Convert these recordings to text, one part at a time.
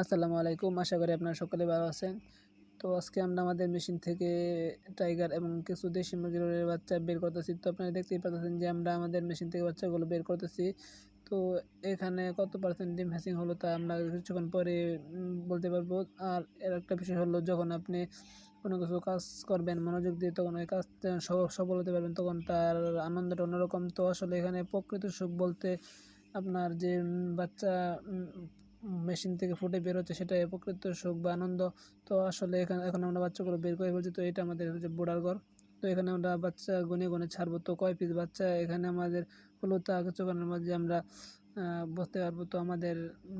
আসসালামু আলাইকুম। আশা করি আপনারা সকলে ভালো আছেন। তো আজকে আমরা আমাদের মেশিন থেকে টাইগার এবং কিছু দেশি মুরগির বাচ্চা বের করতেছি। তো আপনারা দেখতেই পাচ্ছেন যে আমরা আমাদের মেশিন থেকে বাচ্চাগুলো বের করতেছি। তো এখানে কত পার্সেন্ট ডিম হ্যাচিং হলো তা আমরা কিছুক্ষণ পরে বলতে পারব। আর এর একটা বিষয় হলো, যখন আপনি কোনো কিছু কাজ করবেন, মনোযোগ দিয়ে তখন ওই কাজ সফল হতে পারবেন, তখন তার আনন্দটা অন্যরকম। তো আসলে এখানে প্রকৃত সুখ বলতে আপনার যে বাচ্চা মেশিন থেকে ফুটে বের হচ্ছে, সেটাই প্রকৃত সুখ বা আনন্দ। তো আসলে এখানে, এখন আমরা বাচ্চাগুলো বের করে ফেলছি, তো এটা আমাদের হচ্ছে বোর্ডার ঘর। তো এখানে আমরা বাচ্চা গুনে গুনে ছাড়বো, তো কয় পিস বাচ্চা? এখানে আমাদের হলো তা কিছুক্ষণের মধ্যে আমরা বসতে পারব। তো আমাদের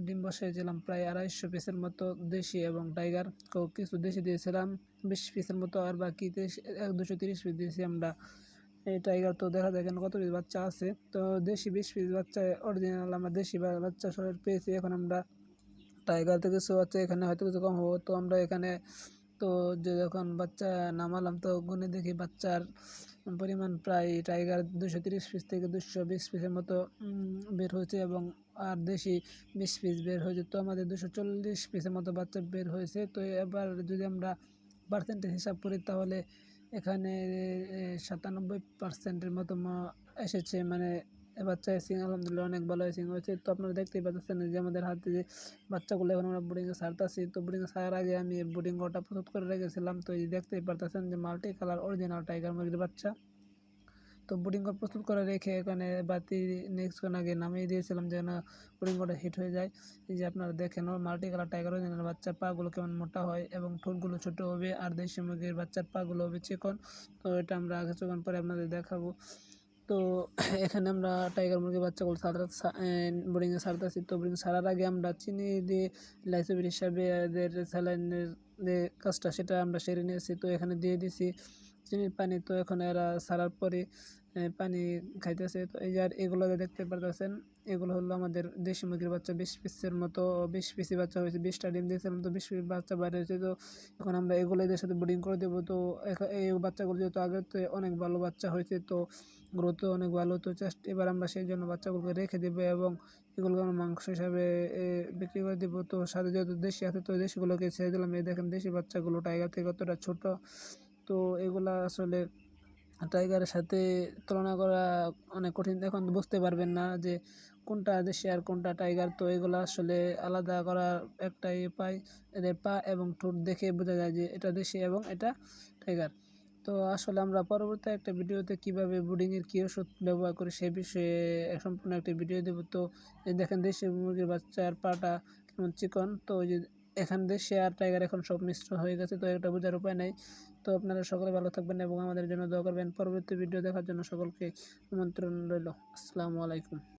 ডিম বসাইছিলাম প্রায় আড়াইশো পিসের মতো দেশি এবং টাইগার কিছু দেশি দিয়েছিলাম, বিশ পিসের মতো, আর বাকি এক দুশো তিরিশ পিস দিয়েছি আমরা। এই টাইগার তো দেখা যায় কেন? কত পিস বাচ্চা আছে? তো দেশি বিশ পিস বাচ্চা অরিজিনাল আমরা দেশি বাচ্চা সবাই পেয়েছি। এখন আমরা টাইগার থেকে কিছু বাচ্চা এখানে হয়তো কিছু কম হব। তো আমরা এখানে তো যে যখন বাচ্চা নামালাম, তো গুনে দেখি বাচ্চার পরিমাণ প্রায় টাইগার দুশো তিরিশ পিস থেকে দুশো বিশ পিসের মতো বের হয়েছে এবং আর দেশি বিশ পিস বের হয়েছে। তো আমাদের দুশো চল্লিশ পিসের মতো বাচ্চা বের হয়েছে। তো এবার যদি আমরা পার্সেন্টেজ হিসাব করি, তাহলে এখানে সাতানব্বই পার্সেন্টের মতো এসেছে। মানে বাচ্চা সিং আলহামদুলিল্লাহ অনেক ভালো সিং হয়েছে। তো আপনারা দেখতেই পাচ্ছেন যে আমাদের হাতে যে বাচ্চাগুলো এখন আমরা বোর্ডিংয়ে সারতাছি তো বোর্ডিংয়ে সারার আগে আমি বোর্ডিং গোটা প্রস্তুত করে রেখেছিলাম। তো এই দেখতেই পারতেছেন যে মাল্টি কালার অরিজিনাল টাইগার মুরগির বাচ্চা। তো বোর্ডিং ঘর প্রস্তুত করে রেখে এখানে বাতি নেক্সট কোন আগে নামিয়ে দিয়েছিলাম যেন বোর্ডিং ঘরটা হিট হয়ে যায়। এই যে আপনারা দেখেন মাল্টি কালার টাইগার অরিজিনাল বাচ্চার পাগুলো কেমন মোটা হয় এবং ঠোঁটগুলো ছোট হবে আর দেশি মুরগির বাচ্চার পাগুলো হবে চিকন। তো এটা আমরা কিছুক্ষণ পরে আপনাদের দেখাবো। তো এখানে আমরা টাইগার মুরগির বাচ্চাগুলো ছাড়া বোর্ডিংয়ে ছাড়তেছি তো বোর্ডিং সারার আগে আমরা চিনি দিয়ে লাইসেবের হিসাবে এদের স্যালাইনের যে কাজটা সেটা আমরা সেরে নিয়েছি। তো এখানে দিয়ে দিছি। পানি তো এখন এরা ছাড়ার পরে পানি খাইতেছে। তো এই যে আর এগুলো দেখতে পারতেছেন, এগুলো হলো আমাদের দেশি মুরগির বাচ্চা, বিশ পিসের মতো, বিশ পিসি বাচ্চা হয়েছে, বিশটা ডিম দিয়েছিলাম তো বিশ পিস বাচ্চা বাইরে হয়েছে। তো এখন আমরা এগুলো এদের সাথে বোর্ডিং করে দেবো। তো এই বাচ্চাগুলো যেহেতু আগে তো অনেক ভালো বাচ্চা হয়েছে, তো গ্রোথও অনেক ভালো। তো জাস্ট এবার আমরা সেই জন্য বাচ্চাগুলোকে রেখে দেবো এবং এগুলোকে আমরা মাংস হিসাবে বিক্রি করে দেবো। তো সাথে যেহেতু দেশি আছে, তো দেশিগুলোকে ছেড়ে দিলাম। এই দেখেন দেশি বাচ্চাগুলো টাইগার থেকে কতটা ছোটো। তো এগুলা আসলে টাইগারের সাথে তুলনা করা অনেক কঠিন। এখন বুঝতে পারবেন না যে কোনটা দেশি আর কোনটা টাইগার তো এগুলো আসলে আলাদা করার একটাই পাই এদের পা এবং ঠোঁট দেখে বোঝা যায় যে এটা দেশি এবং এটা টাইগার তো আসলে আমরা পরবর্তী একটা ভিডিওতে কীভাবে বুডিংয়ের কী ওষুধ ব্যবহার করি সে বিষয়ে সম্পূর্ণ একটা ভিডিও দেবো। তো দেখেন, দেশি মুরগির বাচ্চার পাটা কেমন চিকন, তো ওই যে এখান দিয়ে শেয়ার টাইগার এখন সব মিশ্র হয়ে গেছে, তো এটা বোঝার উপায় নেই। তো আপনারা সকলে ভালো থাকবেন এবং আমাদের জন্য দোয়া করবেন। পরবর্তী ভিডিও দেখার জন্য সকলকে আমন্ত্রণ রইল। আসসালামু আলাইকুম।